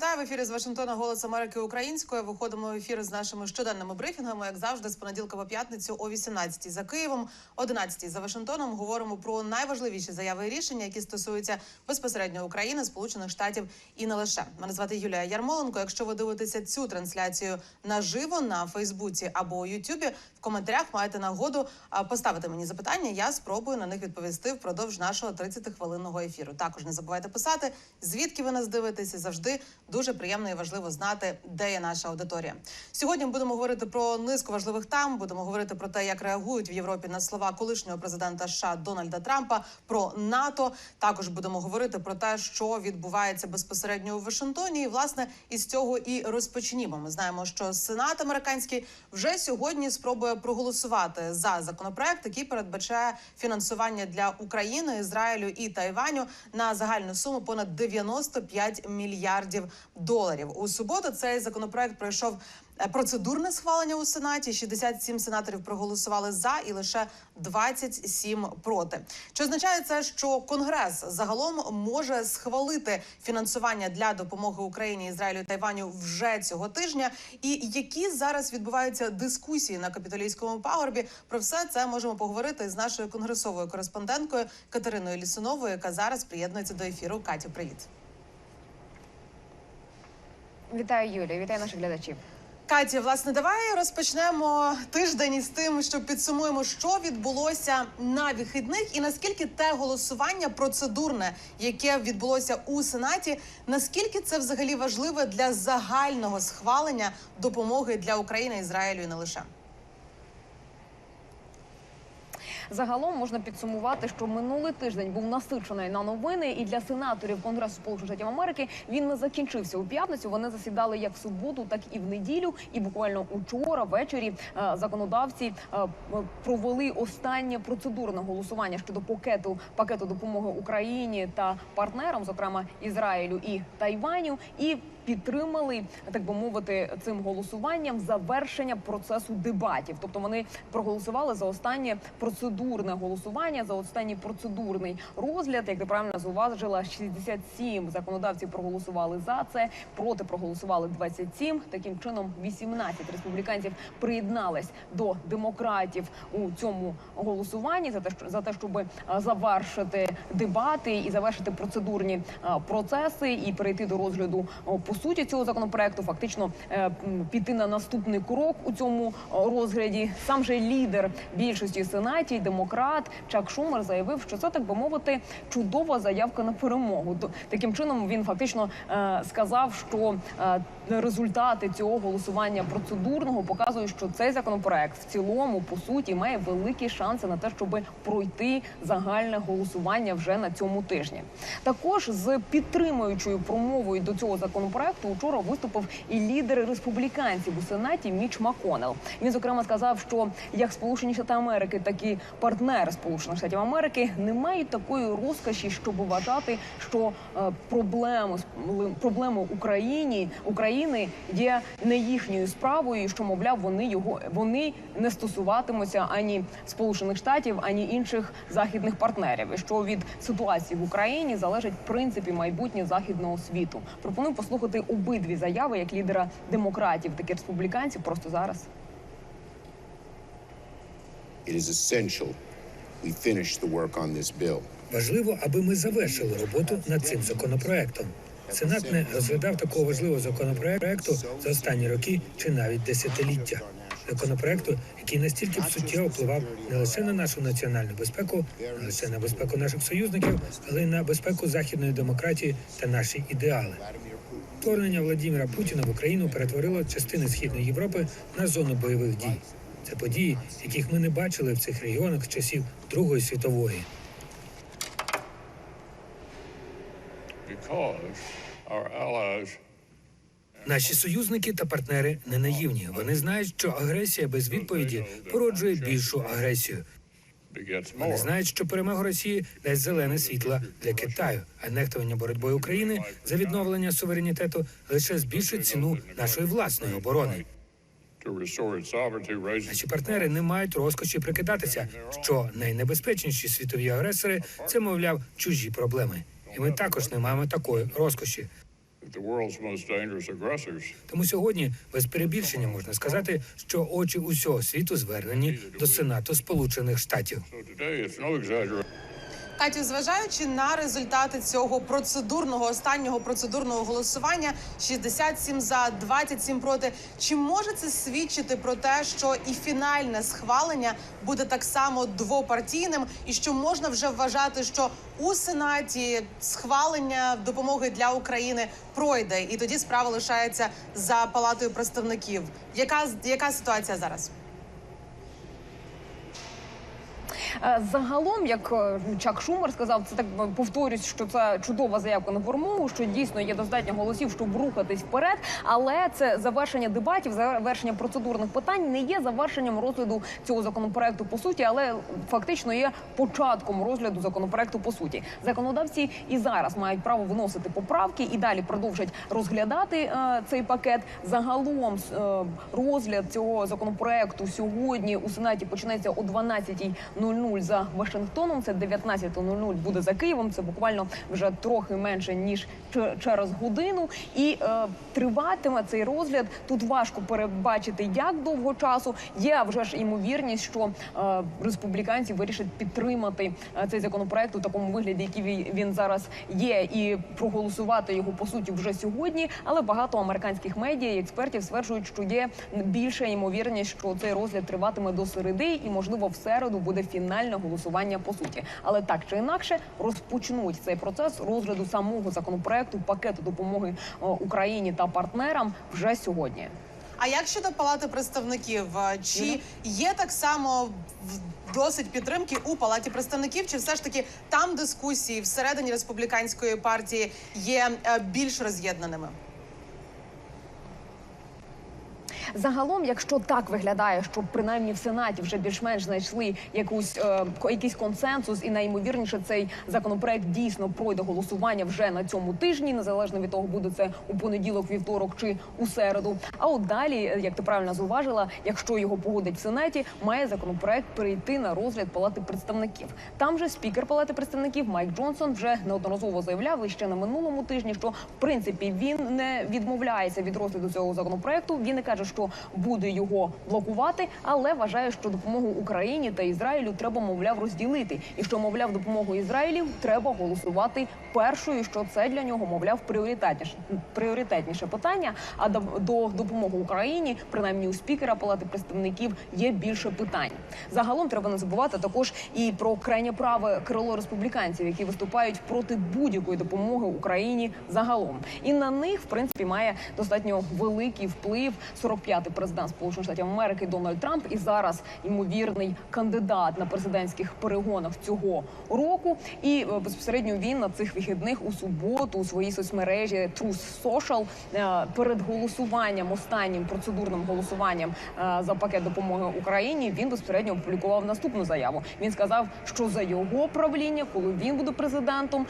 Вітаю в ефірі з Вашингтона Голос Америки українською. Виходимо в ефір з нашими щоденними брифінгами, як завжди, з понеділка по п'ятницю о 18 за Києвом, 11 за Вашингтоном. Говоримо про найважливіші заяви і рішення, які стосуються безпосередньо України, Сполучених Штатів і не лише. Мене звати Юлія Ярмоленко. Якщо ви дивитеся цю трансляцію наживо на Фейсбуці або Ютубі, в коментарях маєте нагоду поставити мені запитання. Я спробую на них відповісти впродовж нашого 30-хвилинного ефіру. Також не забувайте писати, звідки ви нас дивитеся. Завжди дуже приємно і важливо знати, де є наша аудиторія. Сьогодні будемо говорити про низку важливих тем. Будемо говорити про те, як реагують в Європі на слова колишнього президента США Дональда Трампа про НАТО. Також будемо говорити про те, що відбувається безпосередньо у Вашингтоні. І власне із цього і розпочнімо. Ми знаємо, що Сенат американський вже сьогодні спробує проголосувати за законопроект, який передбачає фінансування для України, Ізраїлю і Тайваню на загальну суму понад 95 мільярдів доларів. У суботу цей законопроект пройшов е, процедурне схвалення у сенаті. 67 сенаторів проголосували за і лише 27 проти. Чи означає це, що Конгрес загалом може схвалити фінансування для допомоги Україні, Ізраїлю і Тайваню вже цього тижня? І які зараз відбуваються дискусії на капітолійському пагорбі? Про все це можемо поговорити з нашою конгресовою кореспонденткою Катериною Лісуновою, яка зараз приєднується до ефіру. Катю, привіт. Вітаю, Юлія, вітаю наших глядачів. Каті, власне, давай розпочнемо тиждень із тим, що підсумуємо, що відбулося на вихідних, і наскільки те голосування процедурне, яке відбулося у сенаті, наскільки це взагалі важливе для загального схвалення допомоги для України, Ізраїлю і не лише. Загалом можна підсумувати, що минулий тиждень був насичений на новини, і для сенаторів Конгресу Сполучених Штатів Америки він не закінчився у п'ятницю. Вони засідали як в суботу, так і в неділю. І буквально учора ввечері е, законодавці е, провели останнє процедурне голосування щодо пакету пакету допомоги Україні та партнерам, зокрема Ізраїлю і Тайваню, і підтримали так би мовити цим голосуванням завершення процесу дебатів. Тобто вони проголосували за останнє процедурне голосування, за останній процедурний розгляд. Як ти правильно зауважила, 67 законодавців проголосували за це, проти проголосували 27. Таким чином, 18 республіканців приєднались до демократів у цьому голосуванні за те, що за те, щоб завершити дебати і завершити процедурні процеси і перейти до розгляду по суті цього законопроекту, фактично е, піти на наступний крок у цьому розгляді. Сам же лідер більшості сенаті, демократ Чак Шумер, заявив, що це так би мовити чудова заявка на перемогу. Таким чином він фактично е, сказав, що е, результати цього голосування процедурного показують, що цей законопроект в цілому по суті має великі шанси на те, щоб пройти загальне голосування вже на цьому тижні. Також з підтримуючою промовою до цього законопроекту вчора виступив і лідер республіканців у сенаті Міч Маконел. Він зокрема сказав, що як Сполучені Штати Америки, так і партнери Сполучених Штатів Америки не мають такої розкоші, щоб вважати, що е, проблеми проблеми Україні України є не їхньою справою, що мовляв вони його вони не стосуватимуться ані Сполучених Штатів, ані інших західних партнерів. І що від ситуації в Україні залежить принципі майбутнє західного світу. Пропоную послухати обидві заяви як лідера демократів, так і республіканців просто зараз. It is essential we finish the work on this bill. Важливо, аби ми завершили роботу над цим законопроектом. Сенат не розглядав такого важливого законопроекту за останні роки чи навіть десятиліття. Законопроекту, який настільки б суттєво впливав не лише на нашу національну безпеку, не лише на безпеку наших союзників, але й на безпеку західної демократії та наші ідеали. Вторгнення Владимира Путіна в Україну перетворило частини східної Європи на зону бойових дій. Це події, яких ми не бачили в цих регіонах з часів Другої світової. Наші союзники та партнери не наївні. Вони знають, що агресія без відповіді породжує більшу агресію. Вони знають, що перемога Росії дасть зелене світло для Китаю, а нехтування боротьбою України за відновлення суверенітету лише збільшить ціну нашої власної оборони. Наші партнери не мають розкоші прикидатися, що найнебезпечніші світові агресори це, мовляв, чужі проблеми. І ми також не маємо такої розкоші. Тому сьогодні без перебільшення можна сказати, що очі усього світу звернені до Сенату Сполучених Штатів. Катю, зважаючи на результати цього процедурного останнього процедурного голосування 67 за 27 проти. Чи може це свідчити про те, що і фінальне схвалення буде так само двопартійним, і що можна вже вважати, що у сенаті схвалення допомоги для України пройде, і тоді справа лишається за палатою представників? Яка яка ситуація зараз? Е, Загалом, як е, Чак Шумер сказав, це так е, повторюсь, що це чудова заявка на формулу, що дійсно є достатньо голосів, щоб рухатись вперед. Але це завершення дебатів, завершення процедурних питань не є завершенням розгляду цього законопроекту по суті, але фактично є початком розгляду законопроекту по суті. Законодавці і зараз мають право вносити поправки і далі продовжать розглядати е, цей пакет. Загалом е, розгляд цього законопроекту сьогодні у сенаті почнеться о 12.00 за Вашингтоном. Це 19.00 буде за Києвом. Це буквально вже трохи менше ніж через годину. І е, триватиме цей розгляд. Тут важко перебачити, як довго часу. Є вже ж імовірність, що е, республіканці вирішать підтримати е, цей законопроект у такому вигляді, який він- зараз є, і проголосувати його по суті вже сьогодні. Але багато американських медіа і експертів стверджують, що є більша ймовірність, що цей розгляд триватиме до середи, і можливо в середу буде фінальне голосування по суті. Але так чи інакше розпочнуть цей процес розгляду самого законопроекту пакету допомоги е, Україні та партнерам вже сьогодні. А як щодо палати представників, е, чи є так само досить підтримки у палаті представників, чи все ж таки там дискусії всередині республіканської партії є е, більш роз'єднаними? Загалом, якщо так виглядає, що принаймні в сенаті вже більш-менш знайшли якусь е, якийсь консенсус, і найімовірніше цей законопроект дійсно пройде голосування вже на цьому тижні, незалежно від того, буде це у понеділок, вівторок чи у середу. А от далі, е, як ти правильно зауважила, якщо його погодять в сенаті, має законопроект перейти на розгляд палати представників. Там же спікер палати представників Майк Джонсон вже неодноразово заявляв і ще на минулому тижні, що в принципі він не відмовляється від розгляду цього законопроекту. Він не каже, що буде його блокувати, але вважає, що допомогу Україні та Ізраїлю треба, мовляв, розділити, і що мовляв допомогу Ізраїлю треба голосувати першою. Що це для нього мовляв пріоритетніше пріоритетніше питання. А до, до допомоги Україні, принаймні у спікера Палати представників, є більше питань. Загалом треба не забувати також і про крайнє праве крило республіканців, які виступають проти будь-якої допомоги Україні загалом. І на них, в принципі, має достатньо великий вплив 45-й президент Сполучених Штатів Америки Дональд Трамп і зараз ймовірний кандидат на президентських перегонах цього року. І е, безпосередньо він на цих вихідних у суботу у своїй соцмережі Truth Social е, перед голосуванням, останнім процедурним голосуванням е, за пакет допомоги Україні. Він безпосередньо опублікував наступну заяву. Він сказав, що за його правління, коли він буде президентом,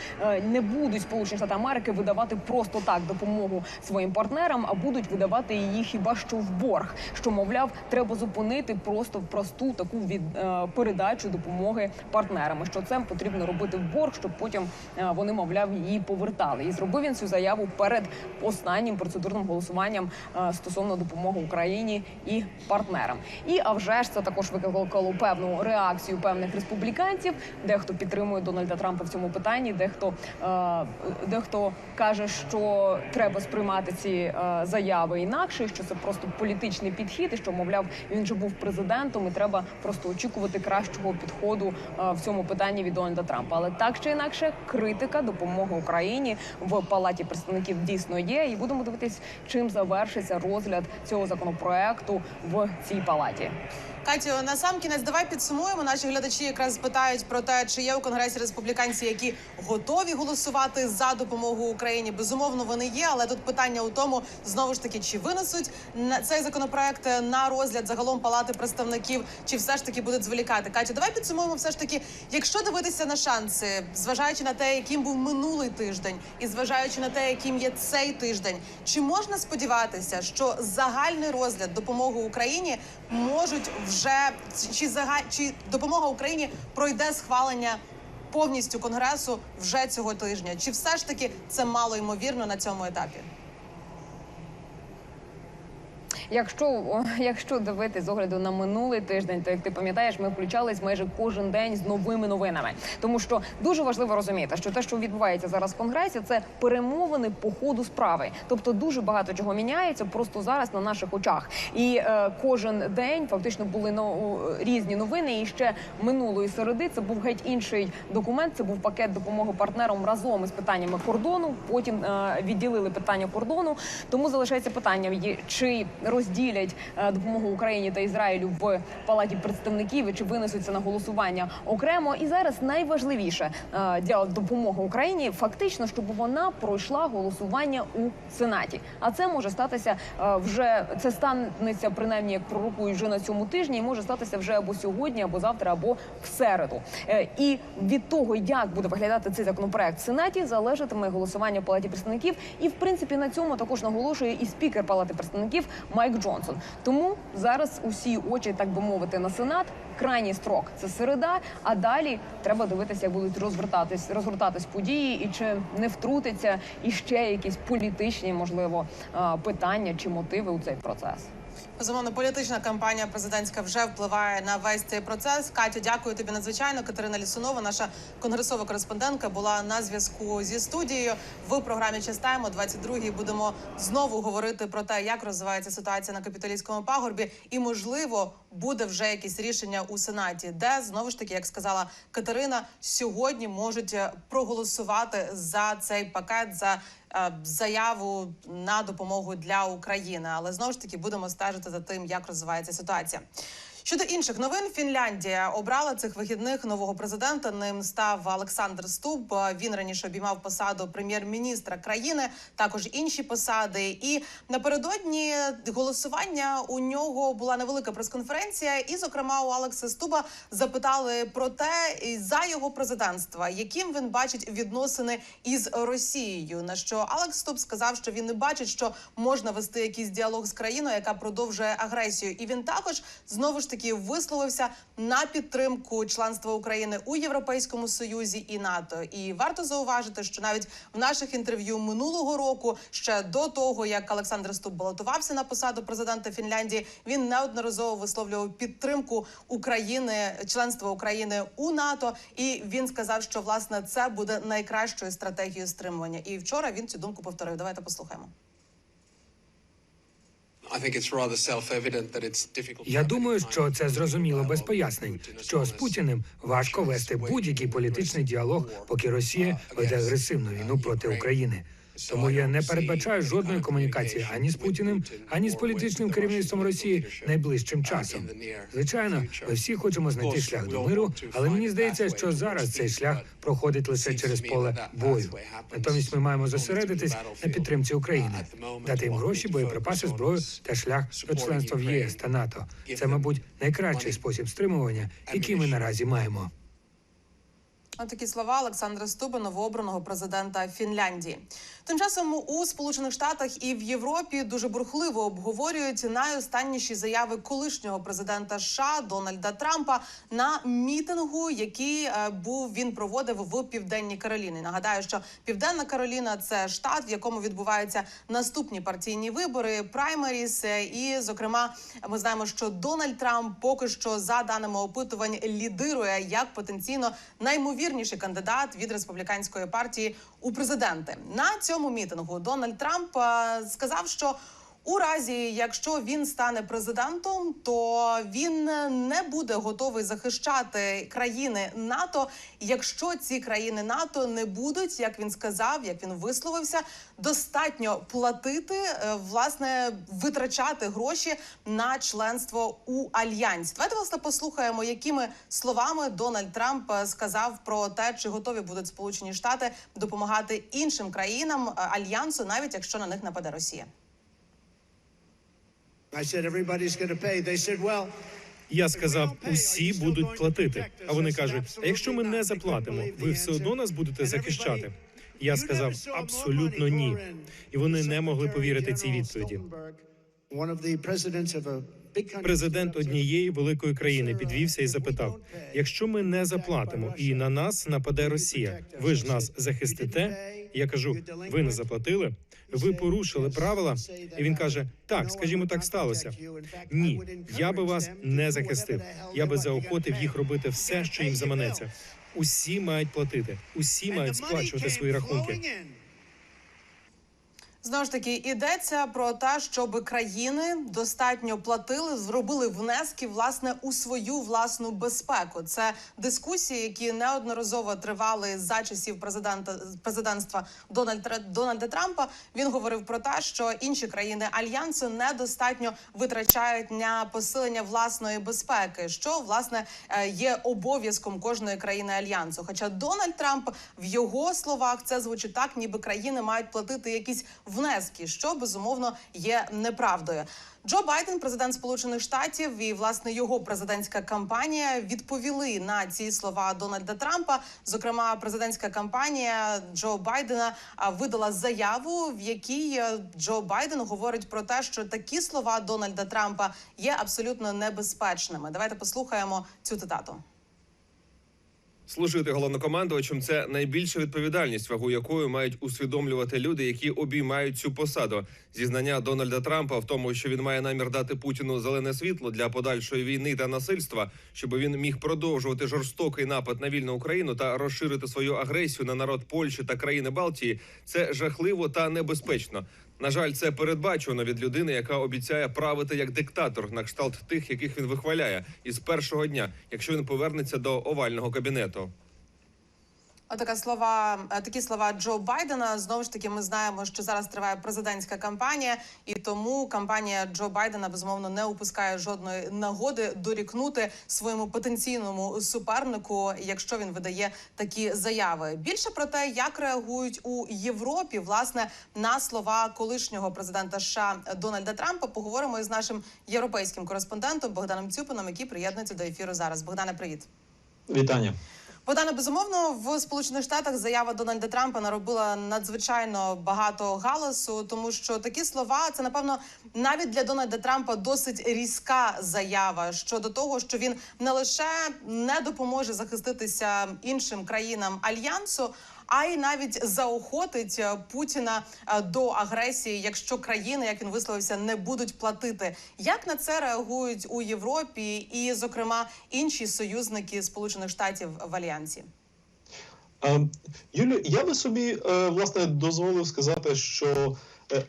не будуть Сполучені Штати Америки видавати просто так допомогу своїм партнерам, а будуть видавати її хіба що в борг. Що мовляв, треба зупинити просто просту таку від е, передачу допомоги партнерам. Що це потрібно робити в борг, щоб потім е, вони, мовляв, її повертали. І зробив він цю заяву перед останнім процедурним голосуванням е, стосовно допомоги Україні і партнерам. І а вже ж це також викликало певну реакцію певних республіканців. Дехто підтримує Дональда Трампа в цьому питанні, дехто е, дехто каже, що треба сприймати ці е, заяви інакше, що це просто політичний підхід, і що мовляв він же був президентом, і треба просто очікувати кращого підходу е, в цьому питанні від Дональда Трампа. Але так чи інакше, критика допомоги Україні в палаті представників дійсно є, і будемо дивитись, чим завершиться розгляд цього законопроекту в цій палаті. Катю, на сам кінець давай підсумуємо. Наші глядачі якраз питають про те, чи є у конгресі республіканці, які готові голосувати за допомогу Україні. Безумовно, вони є, але тут питання у тому, знову ж таки, чи винесуть на цей законопроект на розгляд загалом палати представників, чи все ж таки будуть зволікати. Катю, давай підсумуємо. Все ж таки, якщо дивитися на шанси, зважаючи на те, яким був минулий тиждень, і зважаючи на те, яким є цей тиждень, чи можна сподіватися, що загальний розгляд допомоги Україні можуть вже чи зага... чи допомога Україні пройде схвалення повністю конгресу вже цього тижня. Чи все ж таки це мало ймовірно на цьому етапі? Якщо якщо дивитись з огляду на минулий тиждень, то як ти пам'ятаєш, ми включались майже кожен день з новими новинами, тому що дуже важливо розуміти, що те, що відбувається зараз в конгресі, це перемовини по ходу справи. Тобто дуже багато чого міняється просто зараз на наших очах. І е, кожен день фактично були ну, різні новини. І ще минулої середи це був геть інший документ. Це був пакет допомоги партнерам разом із питаннями кордону. Потім е, відділили питання кордону. Тому залишається питання, чи розділять е, допомогу Україні та Ізраїлю в палаті представників чи винесуться на голосування окремо. І зараз найважливіше е, для допомоги Україні фактично, щоб вона пройшла голосування у сенаті. А це може статися е, вже це станеться принаймні як пророкують вже на цьому тижні, і може статися вже або сьогодні, або завтра, або в середу. І від того, як буде виглядати цей законопроект в сенаті, залежатиме голосування в палаті представників. І в принципі на цьому також наголошує і спікер палати представників Майк Джонсон. Тому зараз усі очі, так би мовити, на сенат. Крайній строк це середа. А далі треба дивитися, як будуть розгортатись розгортатись події, і чи не втрутиться і ще якісь політичні, можливо, питання чи мотиви у цей процес. Безумовно, політична кампанія президентська вже впливає на весь цей процес. Катю, дякую тобі надзвичайно. Катерина Лісунова, наша конгресова кореспондентка, була на зв'язку зі студією в програмі Частаємо 22-й Будемо знову говорити про те, як розвивається ситуація на капіталістському пагорбі, і можливо буде вже якісь рішення у сенаті, де знову ж таки, як сказала Катерина, сьогодні можуть е, проголосувати за цей пакет за е, заяву на допомогу для України. Але знову ж таки будемо стежити за тим, як розвивається ситуація. Щодо інших новин, Фінляндія обрала цих вихідних нового президента. Ним став Олександр Стуб. Він раніше обіймав посаду прем'єр-міністра країни, також інші посади. І напередодні голосування у нього була невелика прес-конференція. І, зокрема, у Алекса Стуба запитали про те, за його президентства, яким він бачить відносини із Росією. На що Алекс Стуб сказав, що він не бачить, що можна вести якийсь діалог з країною, яка продовжує агресію. І він також знову ж таки висловився на підтримку членства України у Європейському Союзі і НАТО. І варто зауважити, що навіть в наших інтерв'ю минулого року, ще до того як Олександр Стуб балотувався на посаду президента Фінляндії, він неодноразово висловлював підтримку України, членства України у НАТО. І він сказав, що власне це буде найкращою стратегією стримування. І вчора він цю думку повторив. Давайте послухаємо. Я думаю, що це зрозуміло без пояснень. Що з Путіним важко вести будь-який політичний діалог, поки Росія веде агресивну війну проти України. Тому я не передбачаю жодної комунікації ані з Путіним, ані з політичним керівництвом Росії найближчим часом. Звичайно, ми всі хочемо знайти шлях до миру, але мені здається, що зараз цей шлях проходить лише через поле бою. Натомість ми маємо зосередитись на підтримці України, дати їм гроші, боєприпаси, зброю та шлях до членства в єС та НАТО. Це, мабуть, найкращий спосіб стримування, який ми наразі маємо. Такі слова Олександра Стуба, новообраного президента Фінляндії. Тим часом у Сполучених Штатах і в Європі дуже бурхливо обговорюють найостанніші заяви колишнього президента США Дональда Трампа на мітингу, який е, був він проводив в південній Кароліні. Нагадаю, що Південна Кароліна це штат, в якому відбуваються наступні партійні вибори, праймеріс. Е, І, зокрема, ми знаємо, що Дональд Трамп поки що за даними опитувань лідирує як потенційно наймовірніший кандидат від республіканської партії у президенти. На цьому мітингу Дональд Трамп е, сказав, що у разі, якщо він стане президентом, то він не буде готовий захищати країни НАТО, якщо ці країни НАТО не будуть, як він сказав, як він висловився, достатньо платити, е, власне, витрачати гроші на членство у альянсі. Давайте власне послухаємо, якими словами Дональд Трамп е, сказав про те, чи готові будуть Сполучені Штати допомагати іншим країнам е, альянсу, навіть якщо на них нападе Росія. Я сказав, усі будуть платити. А вони кажуть: а якщо ми не заплатимо, ви все одно нас будете захищати. Я сказав абсолютно ні. І вони не могли повірити цій відповіді. Президент однієї великої країни підвівся і запитав: якщо ми не заплатимо і на нас нападе Росія, ви ж нас захистите? Я кажу, ви не заплатили, ви порушили правила. І він каже: Так, скажімо, так сталося. Ні, я би вас не захистив. Я би заохотив їх робити все, що їм заманеться. Усі мають платити, усі мають сплачувати свої рахунки. Знову ж таки, йдеться про те, щоб країни достатньо платили, зробили внески власне у свою власну безпеку. Це дискусії, які неодноразово тривали за часів президента президентства Дональда Дональда Трампа. Він говорив про те, що інші країни альянсу недостатньо витрачають на посилення власної безпеки, що власне е, є обов'язком кожної країни альянсу. Хоча Дональд Трамп в його словах це звучить так, ніби країни мають платити якісь внески, що безумовно є неправдою. Джо Байден, президент Сполучених Штатів, і власне його президентська кампанія відповіли на ці слова Дональда Трампа. Зокрема, президентська кампанія Джо Байдена видала заяву, в якій е, Джо Байден говорить про те, що такі слова Дональда Трампа є абсолютно небезпечними. Давайте послухаємо цю цитату. Служити головнокомандувачем це найбільша відповідальність, вагу якої мають усвідомлювати люди, які обіймають цю посаду. Зізнання Дональда Трампа в тому, що він має намір дати Путіну зелене світло для подальшої війни та насильства, щоб він міг продовжувати жорстокий напад на вільну Україну та розширити свою агресію на народ Польщі та країни Балтії. Це жахливо та небезпечно. На жаль, це передбачено від людини, яка обіцяє правити як диктатор на кшталт тих, яких він вихваляє, із першого дня, якщо він повернеться до овального кабінету. Отака слова, е, такі слова Джо Байдена. Знову ж таки, ми знаємо, що зараз триває президентська кампанія, і тому кампанія Джо Байдена безумовно не упускає жодної нагоди дорікнути своєму потенційному супернику, якщо він видає такі заяви. Більше про те, як реагують у Європі, власне, на слова колишнього президента США Дональда Трампа, поговоримо із нашим європейським кореспондентом Богданом Цюпином, який приєднується до ефіру зараз. Богдане, привіт. Вітання. Богдане, безумовно, в Сполучених Штатах заява Дональда Трампа наробила надзвичайно багато галасу, тому що такі слова це напевно навіть для Дональда Трампа досить різка заява щодо того, що він не лише не допоможе захиститися іншим країнам альянсу. А й навіть заохотить е, Путіна е, до агресії, якщо країни, як він висловився, не будуть платити. Як на це реагують у Європі, і, зокрема, інші союзники Сполучених Штатів в альянсі? Е, Юлі, я би собі власне дозволив сказати, що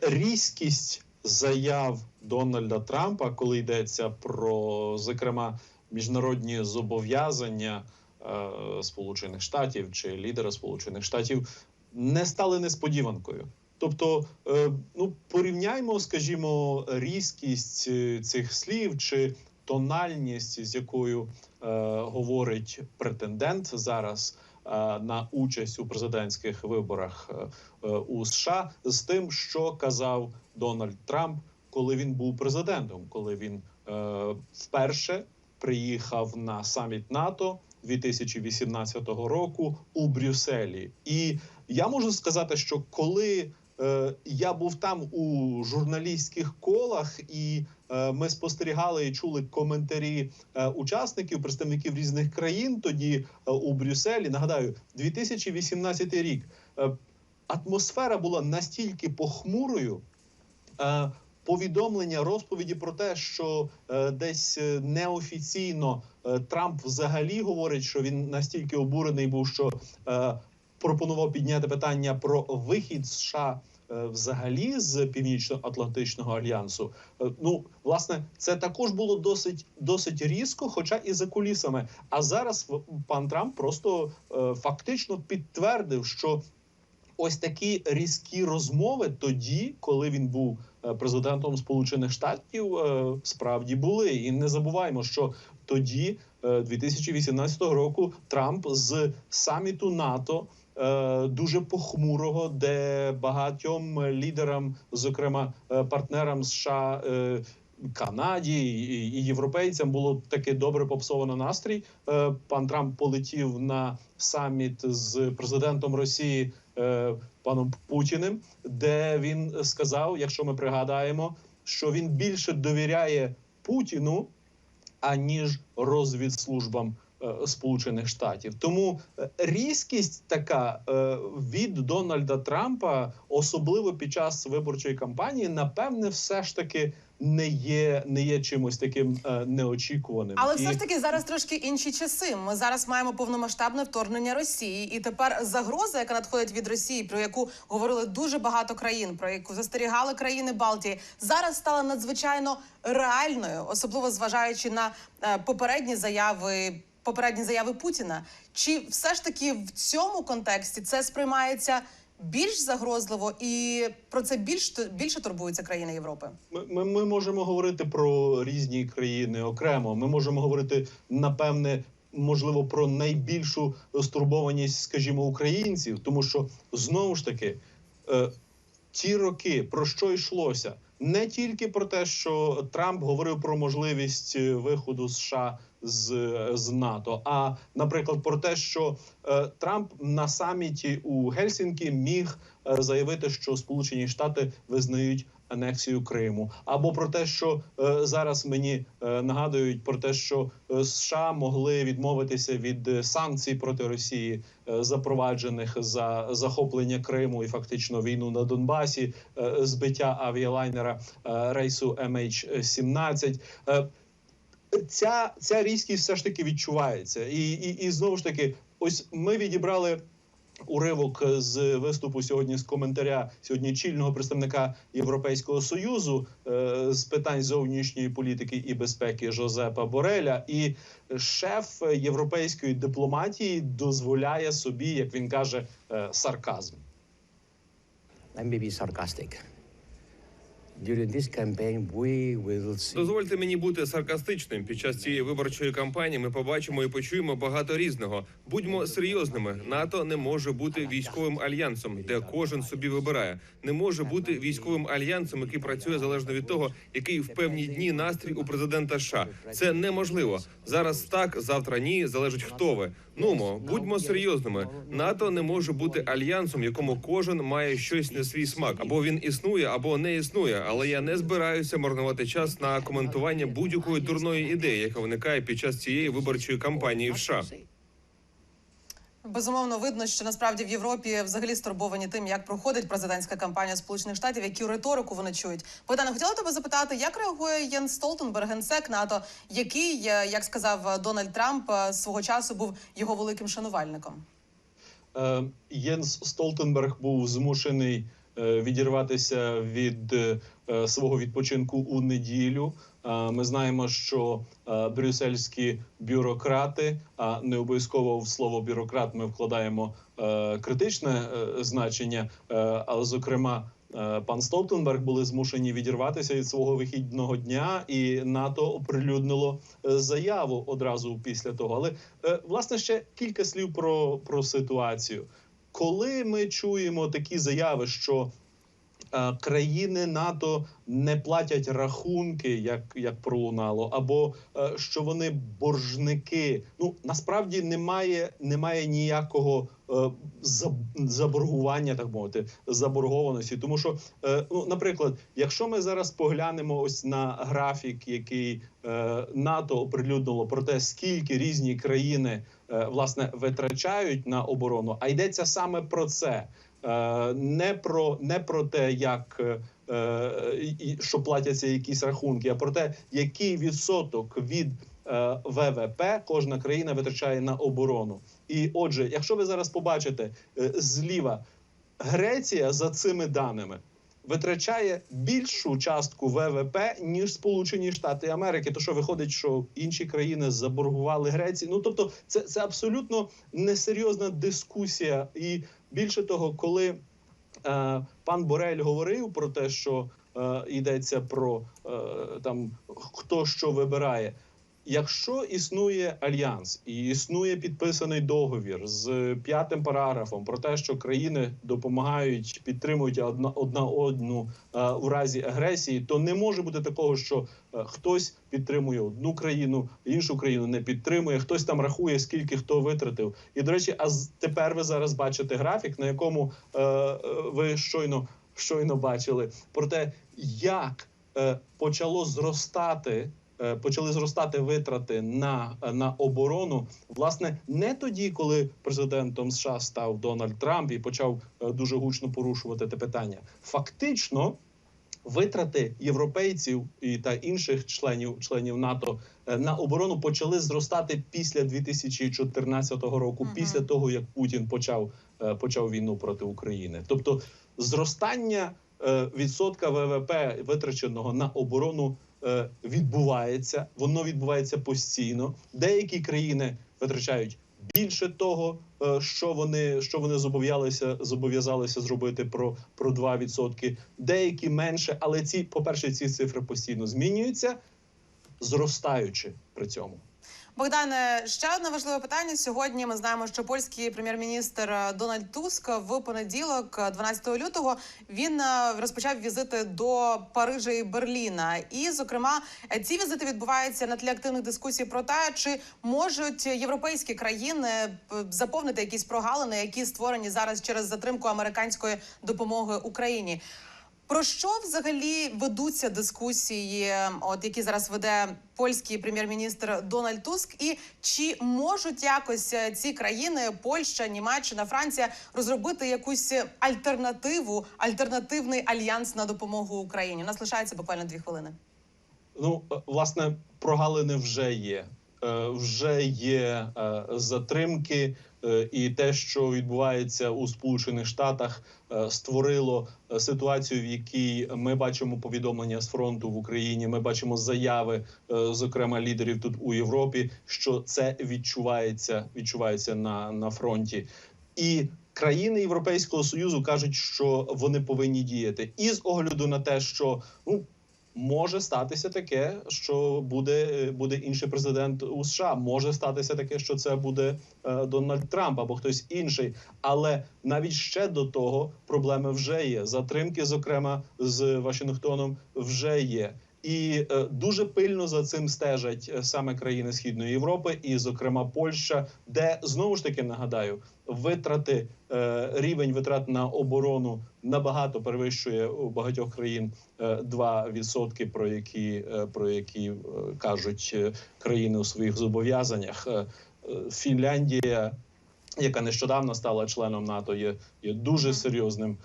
різкість заяв Дональда Трампа, коли йдеться про зокрема міжнародні зобов'язання Сполучених Штатів чи лідера Сполучених Штатів, не стали несподіванкою. Тобто, е, ну порівняймо, скажімо, різкість е, цих слів чи тональність, з якою е, говорить претендент зараз е, на участь у президентських виборах е, е, у США, з тим, що казав Дональд Трамп, коли він був президентом, коли він е, вперше приїхав на саміт НАТО 2018 року у Брюсселі. І я можу сказати, що коли е, я був там у журналістських колах, і е, ми спостерігали і чули коментарі е, учасників, представників різних країн тоді е, у Брюсселі. Нагадаю, 2018 рік е, атмосфера була настільки похмурою. Е, Повідомлення розповіді про те, що е, десь е, неофіційно е, Трамп взагалі говорить, що він настільки обурений був, що е, пропонував підняти питання про вихід США е, взагалі з північно-атлантичного альянсу. Е, ну, власне, це також було досить досить різко, хоча і за кулісами. А зараз пан Трамп просто фактично підтвердив, що ось такі різкі розмови тоді, коли він був президентом Сполучених Штатів, е, справді були. І не забуваємо, що тоді, е, 2018 року, Трамп з саміту НАТО. е, Дуже похмурого, де багатьом лідерам, зокрема е, партнерам США, е, Канаді і європейцям, було таке добре попсовано настрій. Е, Пан Трамп полетів на саміт з президентом Росії е, паном Путіним, де він сказав, якщо ми пригадаємо, що він більше довіряє Путіну, аніж розвідслужбам е, Сполучених Штатів. Тому е, різкість така е, від Дональда Трампа, особливо під час виборчої кампанії, напевне, все ж таки не є, не є чимось таким е, неочікуваним. Але І- все ж таки зараз трошки інші часи. Ми зараз маємо повномасштабне вторгнення Росії, і тепер загроза, яка надходить від Росії, про яку говорили дуже багато країн, про яку застерігали країни Балтії, зараз стала надзвичайно реальною, особливо зважаючи на е, попередні заяви. Попередні заяви Путіна. Чи все ж таки в цьому контексті це сприймається більш загрозливо, і про це більш більше турбуються країни Європи? Ми, ми, ми можемо говорити про різні країни окремо. Ми можемо говорити, напевне, можливо, про найбільшу стурбованість, скажімо, українців, тому що знову ж таки. Е, Ті роки про що йшлося? Не тільки про те, що Трамп говорив про можливість е, виходу США з, з НАТО, а наприклад, про те, що е, Трамп на саміті у Гельсінкі міг е, заявити, що Сполучені Штати визнають анексію Криму, або про те, що е, зараз мені е, нагадують про те, що е, США могли відмовитися від санкцій проти Росії, запроваджених за захоплення Криму і фактично війну на Донбасі, збиття авіалайнера рейсу MH17. Е, Ця, ця різкість все ж таки відчувається, і, і, і знову ж таки, ось ми відібрали уривок з виступу сьогодні з коментаря сьогодні чільного представника Європейського союзу е, з питань зовнішньої політики і безпеки Жозепа Бореля. І шеф європейської дипломатії дозволяє собі, як він каже, е, сарказм. I may be sarcastic. Дозвольте мені бути саркастичним. Під час цієї виборчої кампанії ми побачимо і почуємо багато різного. Будьмо серйозними. НАТО не може бути військовим альянсом, де кожен собі вибирає. Не може бути військовим альянсом, який працює залежно від того, який в певні дні настрій у президента США. Це неможливо. Зараз так, завтра ні. Залежить хто ви. Нумо, будьмо серйозними. НАТО не може бути альянсом, якому кожен має щось на свій смак. Або він існує, або не існує. Але я не збираюся марнувати час на коментування будь-якої дурної ідеї, яка виникає під час цієї виборчої кампанії в США. Безумовно, видно, що насправді в Європі взагалі стурбовані тим, як проходить президентська кампанія Сполучених Штатів, яку риторику вони чують. Богдане, хотіла тебе запитати, як реагує Єн Столтенберг, генсек НАТО, який, е, як сказав Дональд Трамп, е, свого часу був його великим шанувальником. Е, Єнс Столтенберг був змушений відірватися від е, свого відпочинку у неділю. Е, Ми знаємо, що е, брюссельські бюрократи, а не обов'язково в слово бюрократ ми вкладаємо е, критичне е, значення, е, але зокрема. е, Пан Столтенберг були змушені відірватися від свого вихідного дня, і НАТО оприлюднило е, заяву одразу після того. Але е, власне ще кілька слів про, про ситуацію. Коли ми чуємо такі заяви, що е, країни НАТО не платять рахунки, як, як пролунало, або е, що вони боржники. Ну насправді немає, немає ніякого е, заб- заборгування, так мовити, заборгованості. Тому що, е, ну, наприклад, якщо ми зараз поглянемо ось на графік, який е, НАТО оприлюднило про те, скільки різні країни власне витрачають на оборону, а йдеться саме про це. Е, не про не про те, як е, е, що платяться якісь рахунки, а про те, який відсоток від е, ВВП кожна країна витрачає на оборону. І отже, якщо ви зараз побачите е, зліва, Греція за цими даними. Витрачає більшу частку ВВП ніж Сполучені Штати Америки. То що виходить, що інші країни заборгували Греції? Ну тобто, це, це абсолютно несерйозна дискусія. І більше того, коли е, пан Борель говорив про те, що е, йдеться про е, там хто що вибирає. Якщо існує альянс і існує підписаний договір з п'ятим параграфом про те, що країни допомагають, підтримують одна одна одну е, у разі агресії, то не може бути такого, що е, хтось підтримує одну країну, іншу країну не підтримує. Хтось там рахує, скільки хто витратив. І до речі, а тепер ви зараз бачите графік, на якому е, е, ви щойно щойно бачили про те, як е, почало зростати. Е, Почали зростати витрати на, на оборону, власне, не тоді, коли президентом США став Дональд Трамп і почав е, дуже гучно порушувати те питання. Фактично, витрати європейців і та інших членів членів НАТО е, на оборону почали зростати після 2014 року, Мгм. після того як Путін почав почав війну проти України. Тобто зростання відсотка ВВП витраченого на оборону відбувається. Воно відбувається постійно. Деякі країни витрачають більше того, е, що вони що вони зобов'язалися зобов'язалися зробити про, про 2%. Деякі менше, але ці, по-перше, ці цифри постійно змінюються, зростаючи при цьому. Богдане, ще одне важливе питання. Сьогодні ми знаємо, що польський прем'єр-міністр е, Дональд Туск в понеділок, е, 12 лютого, він е, розпочав візити до Парижа і Берліна. І, зокрема, е, ці візити відбуваються на тлі активних дискусій про те, чи можуть європейські країни е, заповнити якісь прогалини, які створені зараз через затримку американської допомоги Україні. Про що взагалі ведуться дискусії, от які зараз веде польський прем'єр-міністр Дональд Туск, і чи можуть якось е, ці країни Польща, Німеччина, Франція розробити якусь альтернативу, альтернативний альянс на допомогу Україні? У нас лишається буквально дві хвилини. Ну, е, власне, прогалини вже є. Е, Вже є е, затримки, е, і те, що відбувається у Сполучених Штатах, створило ситуацію, в якій ми бачимо повідомлення з фронту в Україні. Ми бачимо заяви, зокрема лідерів тут у Європі, що це відчувається, відчувається на, на фронті. І країни Європейського союзу кажуть, що вони повинні діяти, і з огляду на те, що ну може статися таке, що буде, е, буде інший президент у США. Може статися таке, що це буде е, Дональд Трамп або хтось інший. Але навіть ще до того проблеми вже є. Затримки, зокрема з Вашингтоном, вже є. І е, дуже пильно за цим стежать е, саме країни Східної Європи, і, зокрема, Польща, де знову ж таки нагадаю, витрати е, рівень витрат на оборону набагато перевищує у багатьох країн е, 2%, про які про які кажуть країни у своїх зобов'язаннях. Фінляндія, яка нещодавно стала членом НАТО, є, є дуже серйозним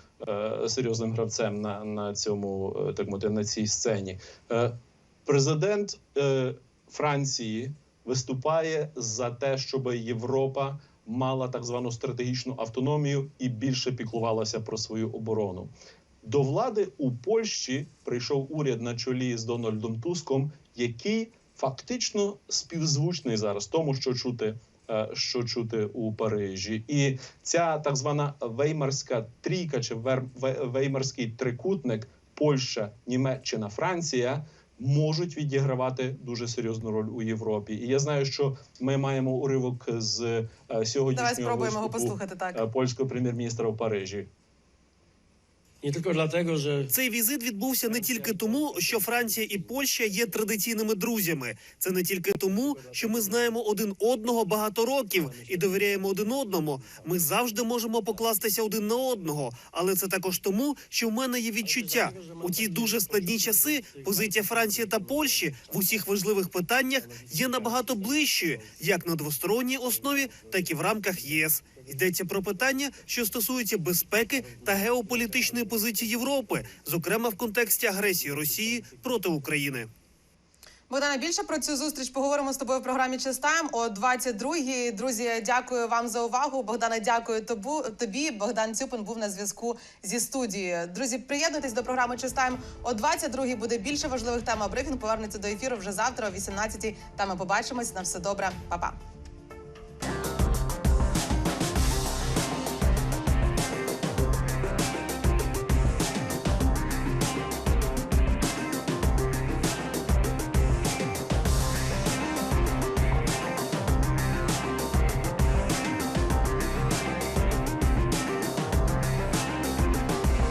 серйозним гравцем на, на цьому е, так мовити, на цій сцені. Е, Президент е, Франції виступає за те, щоб Європа мала так звану стратегічну автономію і більше піклувалася про свою оборону. До влади у Польщі прийшов уряд на чолі з Дональдом Туском, який фактично співзвучний зараз тому, що чути. Е, Що чути у Парижі, і ця так звана веймарська трійка чи веймарський трикутник Польща, Німеччина, Франція можуть відігравати дуже серйозну роль у Європі. І я знаю, що ми маємо уривок з е, сьогоднішнього Давай спробуємо його послухати. Так е, польського прем'єр-міністра у Парижі. Цей візит відбувся не тільки тому, що Франція і Польща є традиційними друзями. Це не тільки тому, що ми знаємо один одного багато років і довіряємо один одному. Ми завжди можемо покластися один на одного. Але це також тому, що в мене є відчуття у ті дуже складні часи. Позиція Франції та Польщі в усіх важливих питаннях є набагато ближчою, як на двосторонній основі, так і в рамках єС. Йдеться про питання, що стосуються безпеки та геополітичної позиції Європи, зокрема в контексті агресії Росії проти України. Богдане, більше про цю зустріч поговоримо з тобою в програмі Чистайм о 22-й. Друзі, дякую вам за увагу. Богдане, дякую тобі. Богдан Цюпин був на зв'язку зі студією. Друзі, приєднуйтесь до програми Чистайм о 22-й. Буде більше важливих тем. А брифінг повернеться до ефіру вже завтра о 18-й. Там ми побачимось. На все добре, Па-па.